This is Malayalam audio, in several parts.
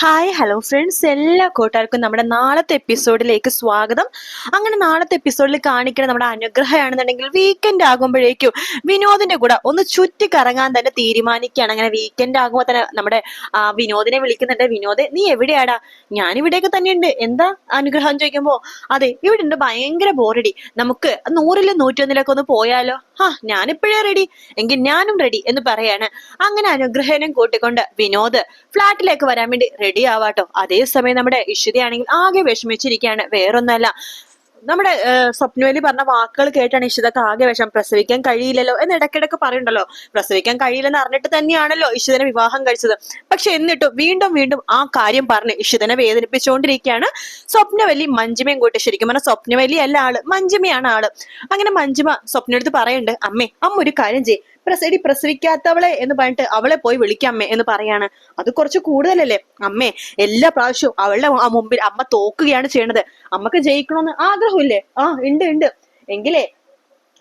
ഹായ് ഹലോ ഫ്രണ്ട്സ് എല്ലാ കൂട്ടുകാർക്കും നമ്മുടെ നാളത്തെ എപ്പിസോഡിലേക്ക് സ്വാഗതം. അങ്ങനെ നാളത്തെ എപ്പിസോഡിൽ കാണിക്കുന്ന നമ്മുടെ അനുഗ്രഹമാണെന്നുണ്ടെങ്കിൽ വീക്കെൻഡ് ആകുമ്പോഴേക്കും വിനോദിന്റെ കൂടെ ഒന്ന് ചുറ്റി കറങ്ങാൻ തന്നെ തീരുമാനിക്കുകയാണ്. അങ്ങനെ വീക്കെൻഡ് ആകുമ്പോൾ തന്നെ നമ്മുടെ വിനോദിനെ വിളിക്കുന്നുണ്ട്. വിനോദ് നീ എവിടെയാടാ? ഞാൻ ഇവിടെയൊക്കെ തന്നെയുണ്ട്. എന്താ അനുഗ്രഹം ചോദിക്കുമ്പോ? അതെ ഇവിടെ ഉണ്ട് ഭയങ്കര ബോറടി നമുക്ക് നൂറിലും നൂറ്റൊന്നിലൊക്കെ ഒന്ന് പോയാലോ? ആ ഞാനിപ്പോഴേ റെഡി എങ്കിൽ ഞാനും റെഡി എന്ന് പറയാണ്. അങ്ങനെ അനുഗ്രഹനും കൂട്ടിക്കൊണ്ട് വിനോദ് ഫ്ലാറ്റിലേക്ക് വരാൻ വേണ്ടി റെഡി ആവാട്ടോ. അതേസമയം നമ്മുടെ ഇഷിതയാണെങ്കിൽ ആകെ വിഷമിച്ചിരിക്കുകയാണ്. വേറൊന്നല്ല. നമ്മുടെ സ്വപ്നവേലി പറഞ്ഞ വാക്കുകൾ കേട്ടാണ് ഇഷിതക്ക് ആകെ വിഷം. പ്രസവിക്കാൻ കഴിയില്ലല്ലോ എന്ന് ഇടയ്ക്കിടയ്ക്ക് പറയുണ്ടല്ലോ പ്രസവിക്കാൻ കഴിയില്ലെന്ന് അറിഞ്ഞിട്ട് തന്നെയാണല്ലോ ഇഷിതനെ വിവാഹം കഴിച്ചത്. പക്ഷെ എന്നിട്ടും വീണ്ടും വീണ്ടും ആ കാര്യം പറഞ്ഞ് ഇഷിതനെ വേദനിപ്പിച്ചുകൊണ്ടിരിക്കുകയാണ് സ്വപ്നവലി മഞ്ജിമയും കൂട്ടി. ശരിക്കും പറഞ്ഞാൽ സ്വപ്നവലി അല്ല ആൾ. മഞ്ജിമയാണ് ആൾ. അങ്ങനെ മഞ്ജിമ സ്വപ്നടുത്ത് പറയുന്നുണ്ട് അമ്മേ അമ്മ ഒരു കാര്യം ചെയ് എടി പ്രസവിക്കാത്തവളെ എന്ന് പറഞ്ഞിട്ട് അവളെ പോയി വിളിക്കാം അമ്മേ എന്ന് പറയാണ്. അത് കുറച്ച് കൂടുതലല്ലേ? അമ്മേ എല്ലാ പ്രാവശ്യവും അവളുടെ ആ മുമ്പിൽ അമ്മ തോക്കുകയാണ് ചെയ്യണത്. അമ്മയ്ക്ക് ജയിക്കണമെന്ന് ആഗ്രഹമില്ലേ? ആ ഉണ്ട് ഉണ്ട്. എങ്കിലേ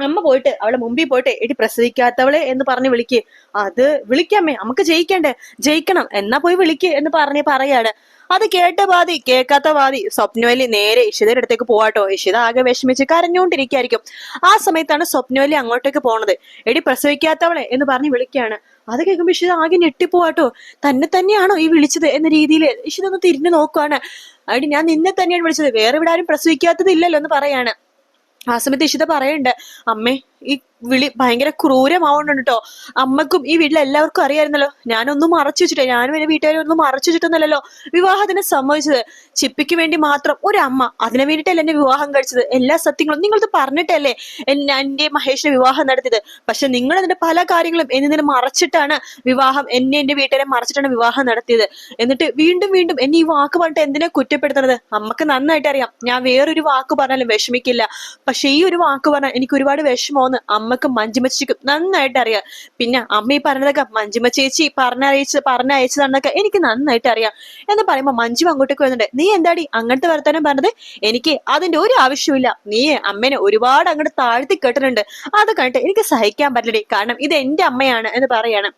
അമ്മ പോയിട്ട് അവളെ മുമ്പിൽ പോയിട്ട് എടി പ്രസവിക്കാത്തവളെ എന്ന് പറഞ്ഞ് വിളിക്ക്. അത് വിളിക്കാമേ നമുക്ക് ജയിക്കണ്ടേ? ജയിക്കണം എന്നാ പോയി വിളിക്ക് എന്ന് പറഞ്ഞ് പറയാണ്. അത് കേട്ട പാതി കേൾക്കാത്ത പാതി സ്വപ്നവലി നേരെ ഇഷിതയുടെ അടുത്തേക്ക് പോവാട്ടോ. ഇഷിത ആകെ വിഷമിച്ച് കരഞ്ഞുകൊണ്ടിരിക്കായിരിക്കും ആ സമയത്താണ് സ്വപ്നവലി അങ്ങോട്ടേക്ക് പോണത്. എടി പ്രസവിക്കാത്തവളെ എന്ന് പറഞ്ഞ് വിളിക്കുകയാണ്. അത് കേൾക്കുമ്പോൾ ഇഷിത ആകെ ഞെട്ടിപ്പോവാട്ടോ. തന്നെ തന്നെയാണോ ഈ വിളിച്ചത് എന്ന രീതിയിൽ ഇഷിത ഒന്ന് തിരിഞ്ഞു നോക്കുവാണ്. അടി ഞാൻ നിന്നെ തന്നെയാണ് വിളിച്ചത്. വേറെ ഇവിടെ ആരും പ്രസവിക്കാത്തതില്ലല്ലോ എന്ന് പറയാണ്. ആ സമയത്ത് ഇഷിത പറയണ്ട് അമ്മേ ഈ വിളി ഭയങ്കര ക്രൂരമാവുന്നുണ്ട് കേട്ടോ അമ്മക്കും ഈ വീട്ടിലെ എല്ലാവർക്കും അറിയായിരുന്നല്ലോ. ഞാനൊന്നും മറച്ചു വെച്ചിട്ടേ ഞാനും എന്റെ വീട്ടുകാരും ഒന്നും മറച്ചു വെച്ചിട്ടൊന്നല്ലോ വിവാഹത്തിന് സമ്മതിച്ചത്. ചിപ്പിക്ക് വേണ്ടി മാത്രം ഒരു അമ്മ അതിനു വേണ്ടിയിട്ടല്ല എന്നെ വിവാഹം കഴിച്ചത്. എല്ലാ സത്യങ്ങളും നിങ്ങളത് പറഞ്ഞിട്ടല്ലേ എന്റെ മഹേഷിനെ വിവാഹം നടത്തിയത്. പക്ഷെ നിങ്ങൾ അതിന്റെ പല കാര്യങ്ങളും എന്നിൽ മറച്ചിട്ടാണ് വിവാഹം എന്നെ എന്റെ വീട്ടുകാരെ മറച്ചിട്ടാണ് വിവാഹം നടത്തിയത്. എന്നിട്ട് വീണ്ടും വീണ്ടും എന്നെ ഈ വാക്ക് പറഞ്ഞിട്ട് എന്തിനാ കുറ്റപ്പെടുത്തുന്നത്? അമ്മയ്ക്ക് നന്നായിട്ട് അറിയാം. ഞാൻ വേറൊരു വാക്ക് പറഞ്ഞാലും വിഷമിക്കില്ല. പക്ഷെ ഈ ഒരു വാക്ക് പറഞ്ഞാൽ എനിക്ക് ഒരുപാട് വിഷമോന്ന് അമ്മക്കും മഞ്ജുമ നന്നായിട്ട് അറിയാം. പിന്നെ അമ്മ ഈ പറഞ്ഞതൊക്കെ മഞ്ജുമ ചേച്ചി പറഞ്ഞയച്ച് പറഞ്ഞയച്ചതാണെന്നൊക്കെ എനിക്ക് നന്നായിട്ട് അറിയാം. എന്ന് പറയുമ്പോൾ മഞ്ജു അങ്ങോട്ടേക്ക് വരുന്നുണ്ട്. നീ എന്താടി അങ്ങനത്തെ വർത്താനം പറഞ്ഞത്? എനിക്ക് അതിന്റെ ഒരു ആവശ്യമില്ല നീ അമ്മേനെ ഒരുപാട് അങ്ങോട്ട് താഴ്ത്തി കേട്ടിട്ടുണ്ട് അത് കണ്ടിട്ട് എനിക്ക് സഹിക്കാൻ പറ്റില്ലേ കാരണം ഇത് എന്റെ അമ്മയാണ് എന്ന് പറയാണ്.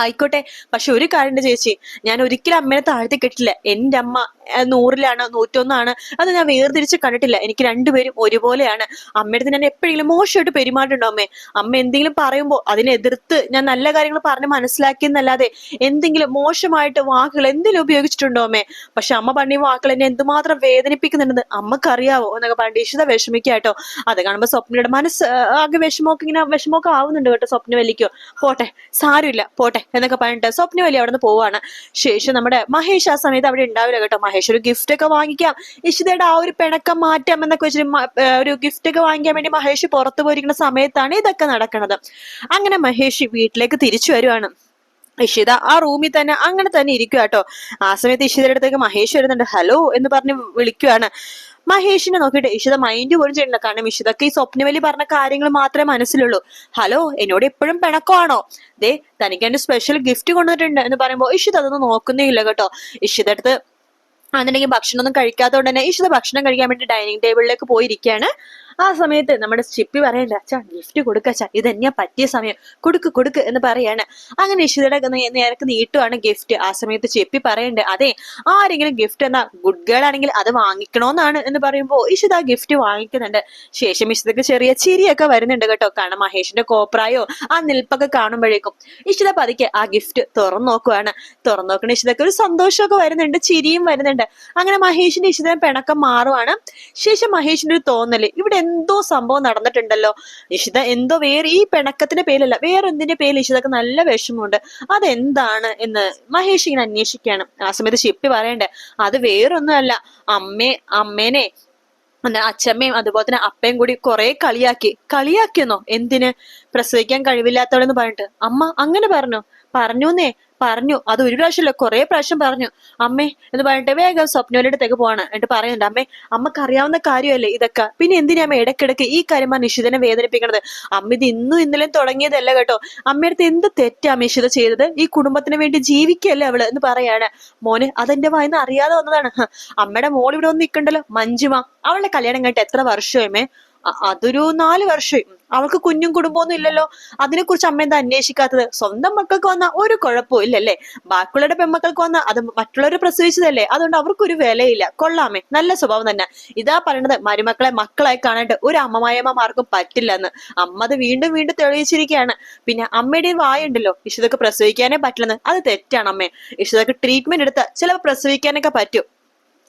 ആയിക്കോട്ടെ. പക്ഷെ ഒരു കാര്യം ചേച്ചി. ഞാൻ ഒരിക്കലും അമ്മേനെ താഴ്ത്തി കെട്ടില്ല എന്റെ അമ്മ നൂറിലാണ് നൂറ്റൊന്നാണ്. അത് ഞാൻ വേർതിരിച്ച് കണ്ടിട്ടില്ല. എനിക്ക് രണ്ടുപേരും ഒരുപോലെയാണ്. അമ്മയുടെ ഞാൻ എപ്പോഴെങ്കിലും മോശമായിട്ട് പെരുമാറുണ്ടോ അമ്മേ? അമ്മ എന്തെങ്കിലും പറയുമ്പോൾ അതിനെതിർത്ത് ഞാൻ നല്ല കാര്യങ്ങൾ പറഞ്ഞ് മനസ്സിലാക്കിയെന്നല്ലാതെ എന്തെങ്കിലും മോശമായിട്ട് വാക്കുകൾ എന്തെങ്കിലും ഉപയോഗിച്ചിട്ടുണ്ടോ അമ്മേ? പക്ഷെ അമ്മ പറഞ്ഞ വാക്കുകൾ എന്നെ എന്തുമാത്രം വേദനിപ്പിക്കുന്നുണ്ടെന്ന് അമ്മക്കറിയാവോ എന്നൊക്കെ പറഞ്ഞിട്ട് ഇഷിത വിഷമിക്കാട്ടോ അത് കാണുമ്പോൾ സ്വപ്നയുടെ മനസ്സ് ആകെ വിഷമമൊക്കെ ഇങ്ങനെ വിഷമമൊക്കെ ആവുന്നുണ്ട് കേട്ടോ സ്വപ്നവല്ലിക്കോ. പോട്ടെ സാരമില്ല. പോട്ടെ. എന്നൊക്കെ പറഞ്ഞിട്ട് വലിയ അവിടെ നിന്ന് പോവാണ്. ശേഷം നമ്മുടെ മഹേഷ് ആ സമയത്ത് അവിടെ ഉണ്ടാവില്ല കേട്ടോ. മഹേഷ് ഒരു ഗിഫ്റ്റ് ഒക്കെ വാങ്ങിക്കാം. ഇഷിതയുടെ ആ ഒരു പിണക്കം മാറ്റാം എന്നൊക്കെ വെച്ചിട്ട് ഒരു ഗിഫ്റ്റ് ഒക്കെ വാങ്ങിക്കാൻ വേണ്ടി മഹേഷ് പുറത്തു പോയിരിക്കുന്ന സമയത്താണ് ഇതൊക്കെ നടക്കുന്നത് അങ്ങനെ മഹേഷ് വീട്ടിലേക്ക് തിരിച്ചു വരുവാണ്. ഇഷിത ആ റൂമിൽ തന്നെ അങ്ങനെ തന്നെ ഇരിക്കുക കേട്ടോ. ആ സമയത്ത് ഇഷിതയുടെ അടുത്തേക്ക് മഹേഷ് വരുന്നുണ്ട്. ഹലോ എന്ന് പറഞ്ഞ് വിളിക്കുവാണ്. മഹേഷിനെ നോക്കിയിട്ട് ഇഷിത മൈൻഡ് പോലും ചെയ്യണില്ല. കാരണം ഇഷിതക്ക് ഈ സ്വപ്നവലി പറഞ്ഞ കാര്യങ്ങൾ മാത്രമേ മനസ്സിലുള്ളൂ. ഹലോ എന്നോട് എപ്പോഴും പിണക്കമാണോ? ദേ തനിക്ക് എന്റെ സ്പെഷ്യൽ ഗിഫ്റ്റ് കൊണ്ടുവന്നിട്ടുണ്ട് എന്ന് പറയുമ്പോൾ ഇഷിത അതൊന്നും നോക്കുന്നേ ഇല്ല കേട്ടോ. ഇഷിത അടുത്ത് അന്നുണ്ടെങ്കിൽ ഭക്ഷണമൊന്നും കഴിക്കാത്തതുകൊണ്ട് തന്നെ ഇഷിത ഭക്ഷണം കഴിക്കാൻ വേണ്ടി ഡൈനിങ് ടേബിളിലേക്ക് പോയിരിക്കുകയാണ്. ആ സമയത്ത് നമ്മുടെ ചിപ്പി പറയണ്ട അച്ഛാ ഗിഫ്റ്റ് കൊടുക്ക അച്ഛാ ഇത് തന്നെയാ പറ്റിയ സമയം. കൊടുക്ക് കൊടുക്ക് എന്ന് പറയാണ്. അങ്ങനെ ഇഷിതയുടെ നേരക്ക് നീട്ടുവാണ് ഗിഫ്റ്റ് ആ സമയത്ത് ചിപ്പി പറയണ്ട് അതെ ആരെങ്കിലും ഗിഫ്റ്റ് എന്നാ ഗുഡ് ഗേൾ ആണെങ്കിൽ അത് വാങ്ങിക്കണോന്നാണ് എന്ന് പറയുമ്പോൾ ഇഷിത ഗിഫ്റ്റ് വാങ്ങിക്കുന്നുണ്ട്. ശേഷം ഇഷിതക്ക് ചെറിയ ചിരിയൊക്കെ വരുന്നുണ്ട് കേട്ടോ. കാരണം മഹേഷിന്റെ കോപ്രായോ ആ നിൽപ്പൊക്കെ കാണുമ്പോഴേക്കും. ഇഷിത പതുക്കെ ആ ഗിഫ്റ്റ് തുറന്നു നോക്കുവാണ്. തുറന്നു നോക്കണ ഇഷിതക്ക് ഒരു സന്തോഷമൊക്കെ വരുന്നുണ്ട് ചിരിയും വരുന്നുണ്ട്. അങ്ങനെ മഹേഷിന്റെ ഇഷിത പിണക്കം മാറുവാണ്. ശേഷം മഹേഷിന്റെ ഒരു തോന്നൽ ഇവിടെ എന്തോ സംഭവം നടന്നിട്ടുണ്ടല്ലോ. ഇഷിത എന്തോ വേറെ ഈ പിണക്കത്തിന്റെ പേരല്ല വേറെ എന്തിന്റെ പേര് ഇഷിതക്ക് നല്ല വിഷമമുണ്ട്. അതെന്താണ് എന്ന് മഹേഷ് ഇങ്ങനെ അന്വേഷിക്കുകയാണ്. ആ സമയത്ത് ഷിപ്പി പറയണ്ടേ അത് വേറൊന്നുമല്ല. അമ്മേ അമ്മേനെ അച്ഛമ്മയും അതുപോലെ തന്നെ അപ്പയും കൂടി കുറെ കളിയാക്കി. കളിയാക്കിയെന്നോ? എന്തിന്? പ്രസവിക്കാൻ കഴിവില്ലാത്തവളെന്ന് പറഞ്ഞിട്ട്. അമ്മ അങ്ങനെ പറഞ്ഞു. പറഞ്ഞൂന്നേ. പറഞ്ഞു. അത് ഒരു പ്രാവശ്യമല്ല കുറെ പ്രാവശ്യം പറഞ്ഞു. അമ്മേ എന്ന് പറഞ്ഞിട്ട് വേഗം സ്വപ്നയുടെ അടുത്തേക്ക് പോവാണ്. എന്നിട്ട് പറയുന്നുണ്ട് അമ്മേ അമ്മയ്ക്ക് അറിയാവുന്ന കാര്യമല്ലേ ഇതൊക്കെ? പിന്നെ എന്തിനാ അമ്മ ഇടയ്ക്കിടയ്ക്ക് ഈ കാര്യം ആ നിഷിതനെ വേദനിപ്പിക്കണത്? അമ്മ ഇത് ഇന്നും ഇന്നലെയും തുടങ്ങിയതല്ല കേട്ടോ. അമ്മയടുത്ത് എന്ത് തെറ്റാ നിഷിത ചെയ്തത്? ഈ കുടുംബത്തിന് വേണ്ടി ജീവിക്കല്ലേ അവൾ? എന്ന് പറയാണ്. മോനെ അതെന്റെ വായിന്ന് അറിയാതെ വന്നതാണ്. അമ്മയുടെ മോൾ ഇവിടെ വന്ന് നിൽക്കണ്ടല്ലോ മഞ്ജുമ. അവളുടെ കല്യാണം കഴിഞ്ഞിട്ട് എത്ര വർഷമേ അതൊരു നാല് വർഷം അവൾക്ക് കുഞ്ഞും കുടുംബമൊന്നും ഇല്ലല്ലോ. അതിനെക്കുറിച്ച് അമ്മ എന്താ അന്വേഷിക്കാത്തത്? സ്വന്തം മക്കൾക്ക് വന്ന ഒരു കുഴപ്പവും ഇല്ലല്ലേ? ബാക്കിയുള്ളവരുടെ പെൺമക്കൾക്ക് വന്ന അത് മറ്റുള്ളവർ പ്രസവിച്ചതല്ലേ? അതുകൊണ്ട് അവർക്കൊരു വിലയില്ല. കൊള്ളാമേ. നല്ല സ്വഭാവം തന്നെ. ഇതാ പറയണത് മരുമക്കളെ മക്കളായി കാണാണ്ട് ഒരു അമ്മമായമ്മമാർക്കും പറ്റില്ലെന്ന്. അമ്മ അത് വീണ്ടും വീണ്ടും തെളിയിച്ചിരിക്കുകയാണ്. പിന്നെ അമ്മയുടെ ഈ വായുണ്ടല്ലോ ഇഷിതൊക്കെ പ്രസവിക്കാനേ പറ്റില്ലെന്ന്. അത് തെറ്റാണ് അമ്മേ. ഇഷിതൊക്കെ ട്രീറ്റ്മെന്റ് എടുത്താൽ ചിലപ്പോൾ പ്രസവിക്കാനൊക്കെ പറ്റും.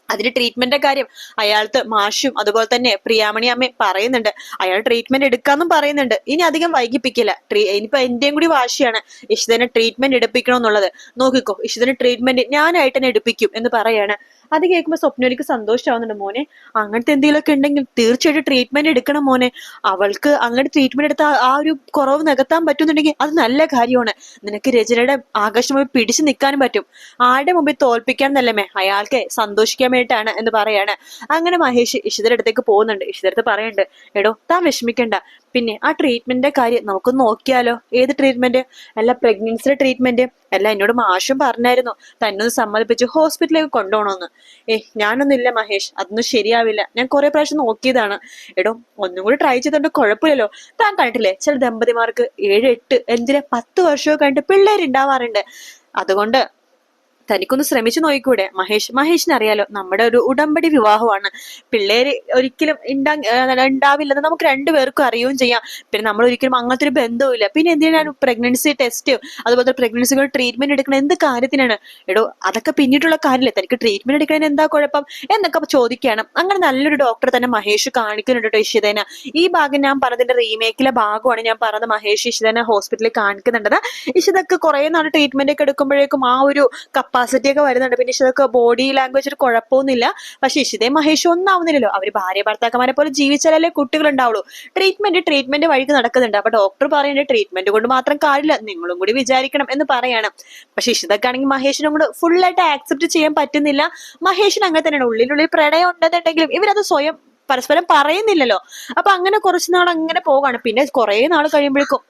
അതിന് ട്രീറ്റ്മെന്റിന്റെ കാര്യം അയാൾക്ക് മാഷും അതുപോലെ തന്നെ പ്രിയാമണി അമ്മയും പറയുന്നുണ്ട്. അയാൾ ട്രീറ്റ്മെന്റ് എടുക്കാന്നും പറയുന്നുണ്ട്. ഇനി അധികം വൈകിപ്പിക്കില്ല. ഇനിയിപ്പോ എന്റെയും കൂടി വാശിയാണ് ഇഷിതനെ ട്രീറ്റ്മെന്റ് എടുപ്പിക്കണം എന്നുള്ളത് നോക്കിക്കോ ഇഷിതന് ട്രീറ്റ്മെന്റ് ഞാനായിട്ട് തന്നെ എടുപ്പിക്കും എന്ന് പറയാണ്. അത് കേൾക്കുമ്പോൾ സ്വപ്നയിലേക്ക് സന്തോഷമാവുന്നുണ്ട് മോനെ. അങ്ങനത്തെ എന്തെങ്കിലുമൊക്കെ ഉണ്ടെങ്കിൽ തീർച്ചയായിട്ടും ട്രീറ്റ്മെന്റ് എടുക്കണം മോനെ. അവൾക്ക് അങ്ങനെ ട്രീറ്റ്മെന്റ് എടുത്ത ആ ഒരു കുറവ് നികത്താൻ പറ്റുന്നുണ്ടെങ്കിൽ അത് നല്ല കാര്യമാണ്. നിനക്ക് രചനയുടെ ആകർഷണം പിടിച്ചു നിൽക്കാനും പറ്റും. ആരുടെ മുമ്പിൽ തോൽപ്പിക്കാൻ നല്ലമേ അയാൾക്ക് സന്തോഷിക്കാൻ വേണ്ടിയിട്ടാണ് എന്ന് പറയാണ്. അങ്ങനെ മഹേഷ് ഇഷിതരടുത്തേക്ക് പോകുന്നുണ്ട്. ഇഷിതരത്ത് പറയുന്നുണ്ട് എടോ താൻ വിഷമിക്കണ്ട. പിന്നെ ആ ട്രീറ്റ്മെന്റിന്റെ കാര്യം നമുക്ക് നോക്കിയാലോ? ഏത് ട്രീറ്റ്മെന്റ് അല്ല പ്രഗ്നൻസിയുടെ ട്രീറ്റ്മെന്റ് അല്ല എന്നോട് മാഷും പറഞ്ഞായിരുന്നു. തന്നൊന്ന് സമ്മതിപ്പിച്ച് ഹോസ്പിറ്റലിലേക്ക് കൊണ്ടുപോകണമെന്ന് ഏ ഞാനൊന്നുമില്ല മഹേഷ്. അതൊന്നും ശരിയാവില്ല. ഞാൻ കുറെ പ്രാവശ്യം നോക്കിയതാണ്. എടോ ഒന്നും കൂടി ട്രൈ ചെയ്തോണ്ട് കുഴപ്പമില്ലല്ലോ. താൻ കണ്ടിട്ടില്ലേ? ചില ദമ്പതിമാർക്ക് ഏഴ് എട്ട് എന്തിനാ പത്ത് വർഷമൊക്കെ കഴിഞ്ഞിട്ട് പിള്ളേരുണ്ടാവാറുണ്ട്. അതുകൊണ്ട് തനിക്കൊന്ന് ശ്രമിച്ചു നോക്കിക്കൂടെ? മഹേഷ് മഹേഷിന് അറിയാലോ നമ്മുടെ ഒരു ഉടമ്പടി വിവാഹമാണ്. പിള്ളേര് ഒരിക്കലും ഉണ്ടാ ഉണ്ടാവില്ലെന്ന് നമുക്ക് രണ്ടുപേർക്കും അറിയുകയും ചെയ്യാം. പിന്നെ നമ്മൾ ഒരിക്കലും അങ്ങനത്തെ ഒരു ബന്ധവുമില്ല. പിന്നെ എന്തിനാണ് പ്രഗ്നൻസി ടെസ്റ്റ് അതുപോലെ പ്രഗ്നൻസികൾ ട്രീറ്റ്മെന്റ് എടുക്കണം എന്ത് കാര്യത്തിനാണ്? എടോ അതൊക്കെ പിന്നീടുള്ള കാര്യമില്ല തനിക്ക് ട്രീറ്റ്മെന്റ് എടുക്കണതിന് എന്താ കുഴപ്പം? എന്നൊക്കെ ചോദിക്കുകയാണ് അങ്ങനെ നല്ലൊരു ഡോക്ടറെ തന്നെ മഹേഷ് കാണിക്കുന്നുണ്ട് കേട്ടോ ഇഷിതേന. ഈ ഭാഗം ഞാൻ പറഞ്ഞതിന്റെ റീമേക്കിലെ ഭാഗമാണ് ഞാൻ പറഞ്ഞത് മഹേഷ് ഇഷിതേന ഹോസ്പിറ്റലിൽ കാണിക്കുന്നുണ്ടത് ഇഷിതൊക്കെ കുറെ നാൾ ട്രീറ്റ്മെന്റ് ഒക്കെ എടുക്കുമ്പോഴേക്കും ആ ഒരു കപ്പാസിറ്റി ഒക്കെ വരുന്നുണ്ട്. പിന്നെ ഇഷിതൊക്കെ ബോഡി ലാംഗ്വേജ് ഒരു കുഴപ്പമൊന്നുമില്ല. പക്ഷെ ഇഷിതയും മഹേഷും ഒന്നും ആവുന്നില്ലല്ലോ. അവർ ഭാര്യ ഭർത്താക്കന്മാരെ പോലെ ജീവിച്ചാലല്ലേ കുട്ടികൾ ഉണ്ടാവുള്ളൂ ട്രീറ്റ്മെന്റ് ട്രീറ്റ്മെന്റ് വഴിക്ക് നടക്കുന്നുണ്ട്. അപ്പൊ ഡോക്ടർ പറയുന്നുണ്ട് ട്രീറ്റ്മെന്റ് കൊണ്ട് മാത്രം കാര്യമില്ല. നിങ്ങളും കൂടി വിചാരിക്കണം എന്ന് പറയാണ്. പക്ഷെ ഇഷിതൊക്കെ ആണെങ്കിൽ മഹേഷിനും കൂടെ ഫുള്ളായിട്ട് ആക്സെപ്റ്റ് ചെയ്യാൻ പറ്റുന്നില്ല. മഹേഷിന് അങ്ങനെ തന്നെയാണ്. ഉള്ളിനുള്ളിൽ പ്രണയം ഉണ്ടെന്നുണ്ടെങ്കിലും ഇവരത് സ്വയം പരസ്പരം പറയുന്നില്ലല്ലോ. അപ്പൊ അങ്ങനെ കുറച്ച് നാൾ അങ്ങനെ പോവാണ് പിന്നെ കുറെ നാൾ കഴിയുമ്പോഴേക്കും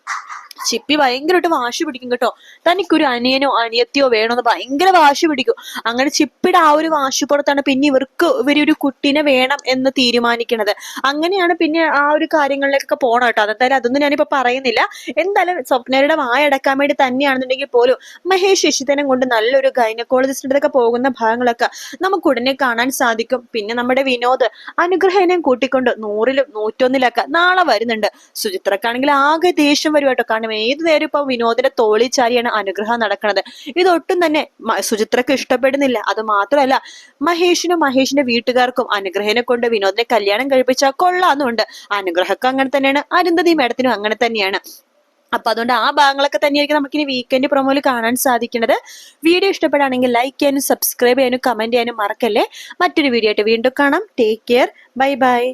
ചിപ്പി ഭയങ്കരമായിട്ട് വാശി പിടിക്കും കേട്ടോ. തനിക്കൊരു അനിയനോ അനിയത്തിയോ വേണമെന്ന് ഭയങ്കര വാശി പിടിക്കും. അങ്ങനെ ചിപ്പിയുടെ ആ ഒരു വാശിപ്പുറത്താണ് പിന്നെ ഇവർക്ക് ഇവരൊരു കുട്ടീനെ വേണം എന്ന് തീരുമാനിക്കുന്നത് അങ്ങനെയാണ് പിന്നെ ആ ഒരു കാര്യങ്ങളിലേക്കൊക്കെ പോണം കേട്ടോ. അതെന്തായാലും അതൊന്നും ഞാനിപ്പോ പറയുന്നില്ല. എന്തായാലും സ്വപ്നയുടെ വായടക്കാൻ വേണ്ടി തന്നെയാണെന്നുണ്ടെങ്കിൽ പോലും മഹേഷ് ശശിധനം കൊണ്ട് നല്ലൊരു ഗൈനക്കോളജിസ്റ്റിന്റെ ഒക്കെ പോകുന്ന ഭാഗങ്ങളൊക്കെ നമുക്ക് ഉടനെ കാണാൻ സാധിക്കും. പിന്നെ നമ്മുടെ വിനോദ് അനുഗ്രഹനെയും കൂട്ടിക്കൊണ്ട് നൂറിലും നൂറ്റൊന്നിലൊക്കെ നാളെ വരുന്നുണ്ട്. സുചിത്രക്കാണെങ്കിൽ ആകെ ദേഷ്യം വരുമായിട്ടോ കാരണം ഏത് നേരം ഇപ്പൊ വിനോദിന്റെ തോളി ചാരിയാണ് അനുഗ്രഹം നടക്കുന്നത് ഇതൊട്ടും തന്നെ സുചിത്രക്ക് ഇഷ്ടപ്പെടുന്നില്ല. അത് മാത്രമല്ല മഹേഷിനും മഹേഷിന്റെ വീട്ടുകാർക്കും അനുഗ്രഹനെ കൊണ്ട് വിനോദിനെ കല്യാണം കഴിപ്പിച്ചാൽ കൊള്ളാന്നുണ്ട്. അനുഗ്രഹക്കും അങ്ങനെ തന്നെയാണ്. അരുന്ധതി മേഡത്തിനും അങ്ങനെ തന്നെയാണ്. അപ്പൊ അതുകൊണ്ട് ആ ഭാഗങ്ങളൊക്കെ തന്നെയായിരിക്കും നമുക്ക് ഇനി വീക്കെൻഡ് പ്രൊമോയിൽ കാണാൻ സാധിക്കുന്നത്. വീഡിയോ ഇഷ്ടപ്പെടുകയാണെങ്കിൽ ലൈക്ക് ചെയ്യാനും സബ്സ്ക്രൈബ് ചെയ്യാനും കമന്റ് ചെയ്യാനും മറക്കല്ലേ? മറ്റൊരു വീഡിയോ ആയിട്ട് വീണ്ടും കാണാം. Take care bye bye